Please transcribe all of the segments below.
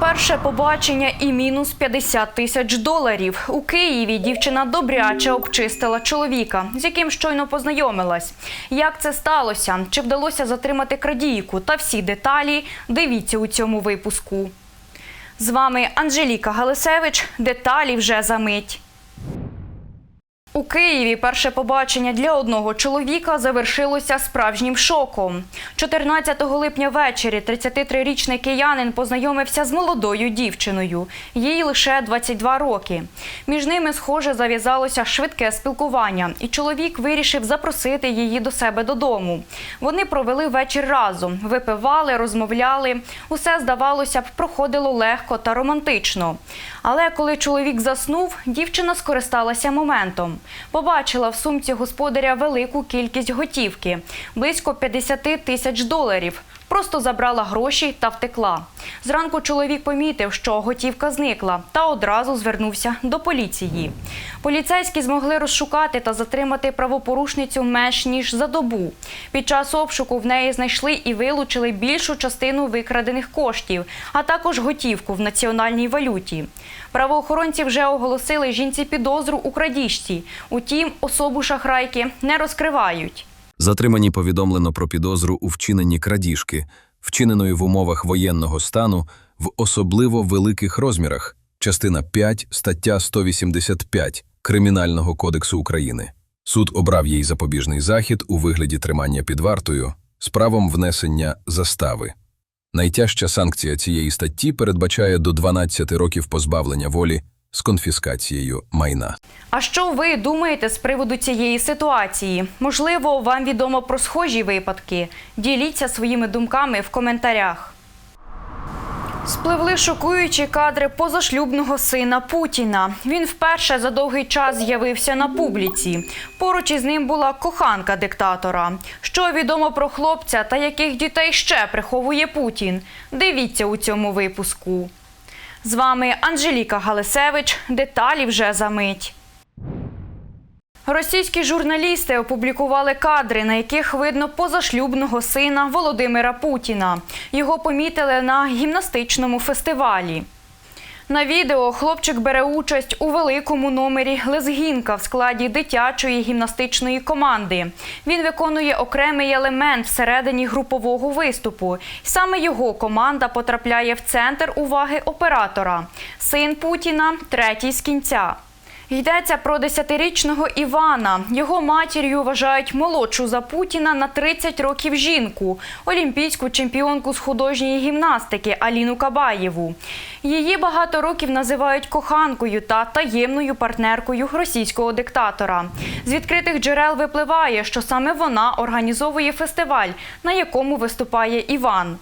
Перше побачення і мінус 50 тисяч доларів. У Києві дівчина добряче обчистила чоловіка, з яким щойно познайомилась. Як це сталося? Чи вдалося затримати крадійку? Та всі деталі дивіться у цьому випуску. З вами Анжеліка Галисевич. Деталі вже за мить. У Києві перше побачення для одного чоловіка завершилося справжнім шоком. 14 липня ввечері 33-річний киянин познайомився з молодою дівчиною. Їй лише 22 роки. Між ними, схоже, зав'язалося швидке спілкування, і чоловік вирішив запросити її до себе додому. Вони провели вечір разом, випивали, розмовляли. Усе, здавалося б, проходило легко та романтично. Але коли чоловік заснув, дівчина скористалася моментом. Побачила в сумці господаря велику кількість готівки близько 50 тисяч доларів. Просто забрала гроші та втекла. Зранку чоловік помітив, що готівка зникла, та одразу звернувся до поліції. Поліцейські змогли розшукати та затримати правопорушницю менш ніж за добу. Під час обшуку в неї знайшли і вилучили більшу частину викрадених коштів, а також готівку в національній валюті. Правоохоронці вже оголосили жінці підозру у крадіжці. Утім, особу шахрайки не розкривають. Затримані повідомлено про підозру у вчиненні крадіжки, вчиненої в умовах воєнного стану в особливо великих розмірах, частина 5, стаття 185 Кримінального кодексу України. Суд обрав їй запобіжний захід у вигляді тримання під вартою з правом внесення застави. Найтяжча санкція цієї статті передбачає до 12 років позбавлення волі з конфіскацією майна. А що ви думаєте з приводу цієї ситуації? Можливо, вам відомо про схожі випадки? Діліться своїми думками в коментарях. Спливли шокуючі кадри позашлюбного сина Путіна. Він вперше за довгий час з'явився на публіці. Поруч із ним була коханка диктатора. Що відомо про хлопця та яких дітей ще приховує Путін? Дивіться у цьому випуску. З вами Анжеліка Галисевич. Деталі вже за мить. Російські журналісти опублікували кадри, на яких видно позашлюбного сина Володимира Путіна. Його помітили на гімнастичному фестивалі. На відео хлопчик бере участь у великому номері лезгінка в складі дитячої гімнастичної команди. Він виконує окремий елемент всередині групового виступу. Саме його команда потрапляє в центр уваги оператора. Син Путіна третій з кінця. Йдеться про 10-річного Івана. Його матір'ю вважають молодшу за Путіна на 30 років жінку, олімпійську чемпіонку з художньої гімнастики Аліну Кабаєву. Її багато років називають коханкою та таємною партнеркою російського диктатора. З відкритих джерел випливає, що саме вона організовує фестиваль, на якому виступає Іван.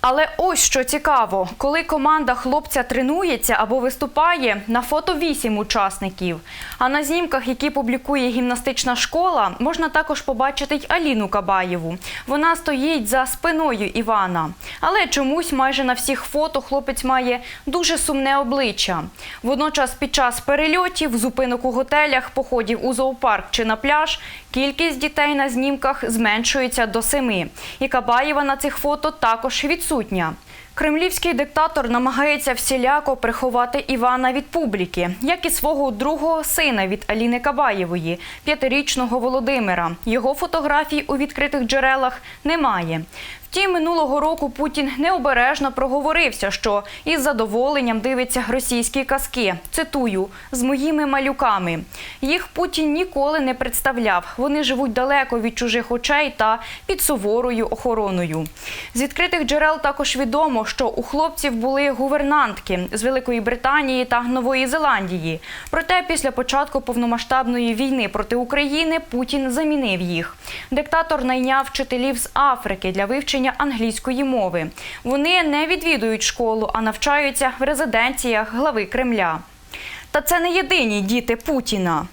Але ось що цікаво, коли команда хлопця тренується або виступає, на фото вісім учасників. А на знімках, які публікує гімнастична школа, можна також побачити й Аліну Кабаєву. Вона стоїть за спиною Івана. Але чомусь майже на всіх фото хлопець має дуже сумне обличчя. Водночас, під час перельотів, зупинок у готелях, походів у зоопарк чи на пляж, кількість дітей на знімках зменшується до семи. І Кабаєва на цих фото також відсутня. Кремлівський диктатор намагається всіляко приховати Івана від публіки, як і свого другого сина від Аліни Кабаєвої, п'ятирічного Володимира. Його фотографій у відкритих джерелах немає. Втім, минулого року Путін необережно проговорився, що із задоволенням дивиться російські казки. Цитую з моїми малюками. Їх Путін ніколи не представляв. Вони живуть далеко від чужих очей та під суворою охороною. З відкритих джерел також відомо, що у хлопців були гувернантки з Великої Британії та Нової Зеландії. Проте після початку повномасштабної війни проти України Путін замінив їх. Диктатор найняв вчителів з Африки для вивчення англійської мови. Вони не відвідують школу, а навчаються в резиденціях глави Кремля. Та це не єдині діти Путіна.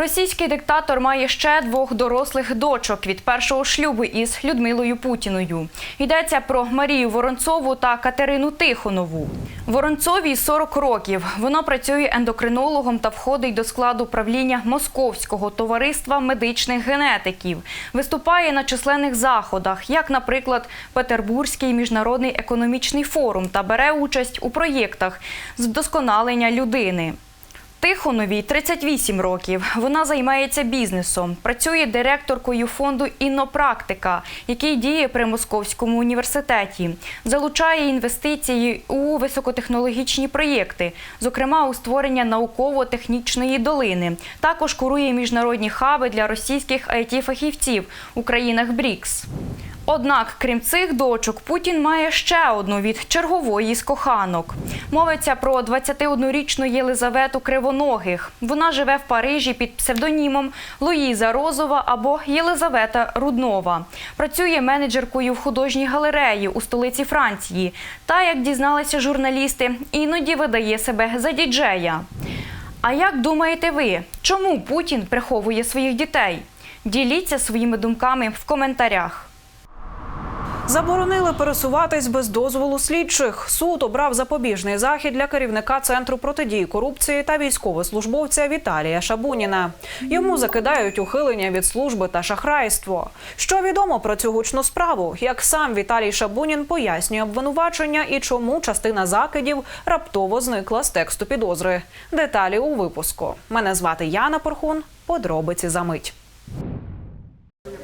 Російський диктатор має ще двох дорослих дочок від першого шлюбу із Людмилою Путіною. Йдеться про Марію Воронцову та Катерину Тихонову. Воронцовій 40 років. Вона працює ендокринологом та входить до складу правління Московського товариства медичних генетиків. Виступає на численних заходах, як, наприклад, Петербурзький міжнародний економічний форум та бере участь у проєктах з вдосконалення людини. Тихоновій 38 років. Вона займається бізнесом. Працює директоркою фонду Іннопрактика, який діє при Московському університеті. Залучає інвестиції у високотехнологічні проєкти, зокрема у створення науково-технічної долини. Також курує міжнародні хаби для російських it фахівців у країнах БРІКС. Однак, крім цих дочок, Путін має ще одну від чергової з коханок. Мовиться про 21-річну Єлизавету Кривоногих. Вона живе в Парижі під псевдонімом Луїза Розова або Єлизавета Руднова. Працює менеджеркою в художній галереї у столиці Франції. Та, як дізналися журналісти, іноді видає себе за діджея. А як думаєте ви, чому Путін приховує своїх дітей? Діліться своїми думками в коментарях. Заборонили пересуватись без дозволу слідчих. Суд обрав запобіжний захід для керівника центру протидії корупції та військовослужбовця Віталія Шабуніна. Йому закидають ухилення від служби та шахрайство. Що відомо про цю гучну справу? Як сам Віталій Шабунін пояснює обвинувачення і чому частина закидів раптово зникла з тексту підозри. Деталі у випуску. Мене звати Яна Порхун. Подробиці за мить.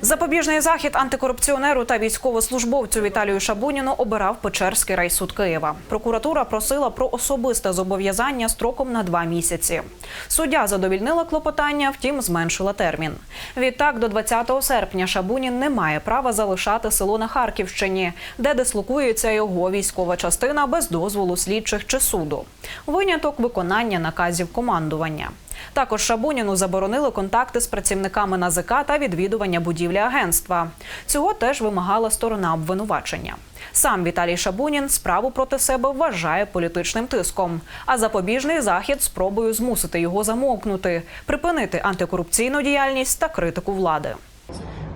Запобіжний захід антикорупціонеру та військовослужбовцю Віталію Шабуніну обирав Печерський райсуд Києва. Прокуратура просила про особисте зобов'язання строком на два місяці. Суддя задовільнила клопотання, втім зменшила термін. Відтак, до 20 серпня Шабунін не має права залишати село на Харківщині, де дислокується його військова частина без дозволу слідчих чи суду. Виняток виконання наказів командування. Також Шабуніну заборонили контакти з працівниками НАЗК та відвідування будівлі агентства. Цього теж вимагала сторона обвинувачення. Сам Віталій Шабунін справу проти себе вважає політичним тиском, а запобіжний захід спробою змусити його замовкнути, припинити антикорупційну діяльність та критику влади.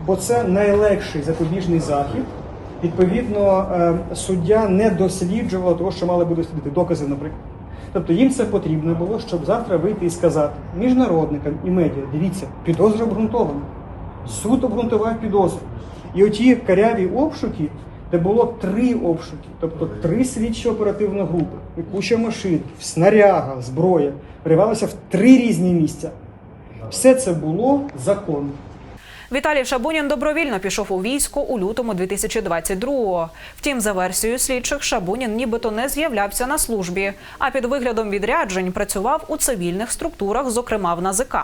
бо це найлегший запобіжний захід. Відповідно, е, суддя не досліджував того, що мали би дослідити докази, наприклад. Тобто їм це потрібно було, щоб завтра вийти і сказати міжнародникам і медіа, дивіться, підозра обґрунтована. Суд обґрунтував підозру. І оті каряві обшуки, де було три обшуки, тобто три слідчі оперативні групи, і куча машин, снаряга, зброя, вривалося в три різні місця. Все це було законно. Віталій Шабунін добровільно пішов у військо у лютому 2022-го. Втім, за версією слідчих, Шабунін нібито не з'являвся на службі, а під виглядом відряджень працював у цивільних структурах, зокрема в НАЗК.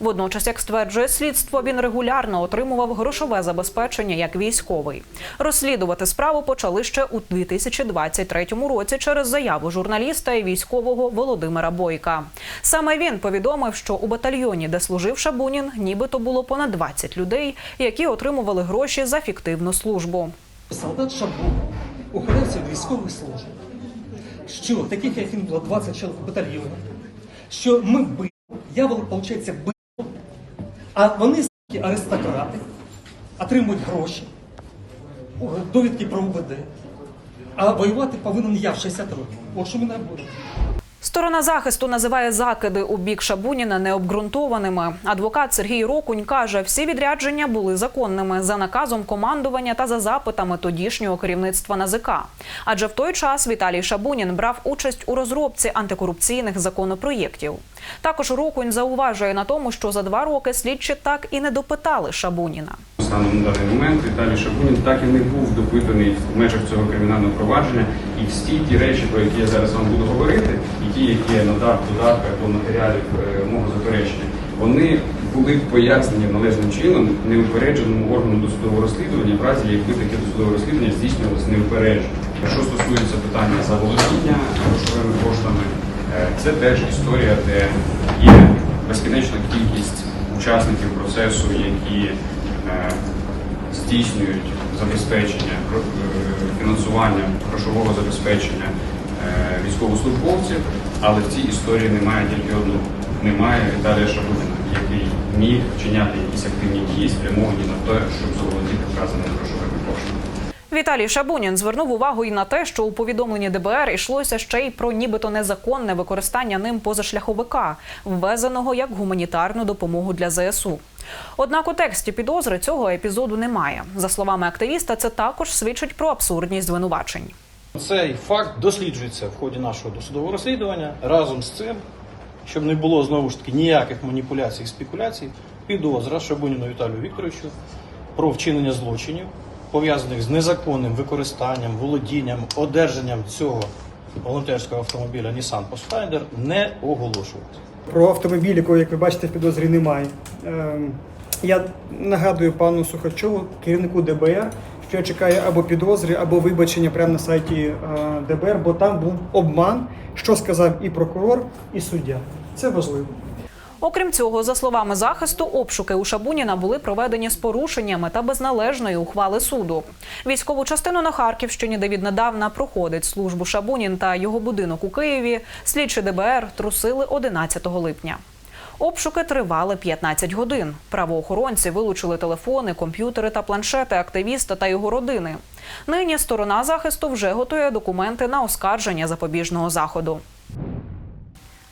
Водночас, як стверджує слідство, він регулярно отримував грошове забезпечення як військовий. Розслідувати справу почали ще у 2023 році через заяву журналіста і військового Володимира Бойка. Саме він повідомив, що у батальйоні, де служив Шабунін, нібито було понад 20 людей, які отримували гроші за фіктивну службу. Солдат Шабун ухилився від військових служб, що таких, як він було 20 чоловік батальйону, що ми били, я, виходить, бив, а вони аристократи, отримують гроші, довідки про УБД, а воювати повинен я в 60 років. От що мене буде. Сторона захисту називає закиди у бік Шабуніна необґрунтованими. Адвокат Сергій Рокунь каже, всі відрядження були законними за наказом командування та за запитами тодішнього керівництва НАЗК. Адже в той час Віталій Шабунін брав участь у розробці антикорупційних законопроєктів. Також Рокунь зауважує на тому, що за два роки слідчі так і не допитали Шабуніна. Станом на даний момент Віталій Шабунін так і не був допитаний в межах цього кримінального провадження. І всі ті речі, про які я зараз вам буду говорити, і ті, які я надав додатках до матеріалів е, мого заперечення, вони були пояснені належним чином неупередженому органу досудового розслідування, в разі якби таке досудове розслідування здійснювалося неупереджено. Що стосується питання заволодіння грошовими коштами, це теж історія, де є безкінечна кількість учасників процесу, які е, здійснюють забезпечення е, фінансування грошового забезпечення е, військовослужбовців, але в цій історії немає тільки одного. Немає Віталія Шабунина. який міг вчиняти якісь активні дії, спрямовані на те, щоб заволодіти вказаними грошовими коштами. Віталій Шабунін звернув увагу і на те, що у повідомленні ДБР йшлося ще й про нібито незаконне використання ним позашляховика, ввезеного як гуманітарну допомогу для ЗСУ. Однак у тексті підозри цього епізоду немає. За словами активіста, це також свідчить про абсурдність звинувачень. Цей факт досліджується в ході нашого досудового розслідування. Разом з цим, щоб не було знову ж таки ніяких маніпуляцій і спекуляцій, підозра Шабуніну Віталію Вікторовичу про вчинення злочинів, пов'язаних з незаконним використанням, володінням, одержанням цього волонтерського автомобіля Nissan Pathfinder не оголошувати. Про автомобіль, якого, як ви бачите, в підозрі немає. Ем, Я нагадую пану Сухачову, керівнику ДБР, що чекає або підозри, або вибачення прямо на сайті е, ДБР, бо там був обман, що сказав і прокурор, і суддя. Це важливо. Окрім цього, за словами захисту, обшуки у Шабуніна були проведені з порушеннями та без належної ухвали суду. Військову частину на Харківщині, де віднедавна проходить службу Шабунін та його будинок у Києві, слідчі ДБР трусили 11 липня. Обшуки тривали 15 годин. Правоохоронці вилучили телефони, комп'ютери та планшети активіста та його родини. Нині сторона захисту вже готує документи на оскарження запобіжного заходу.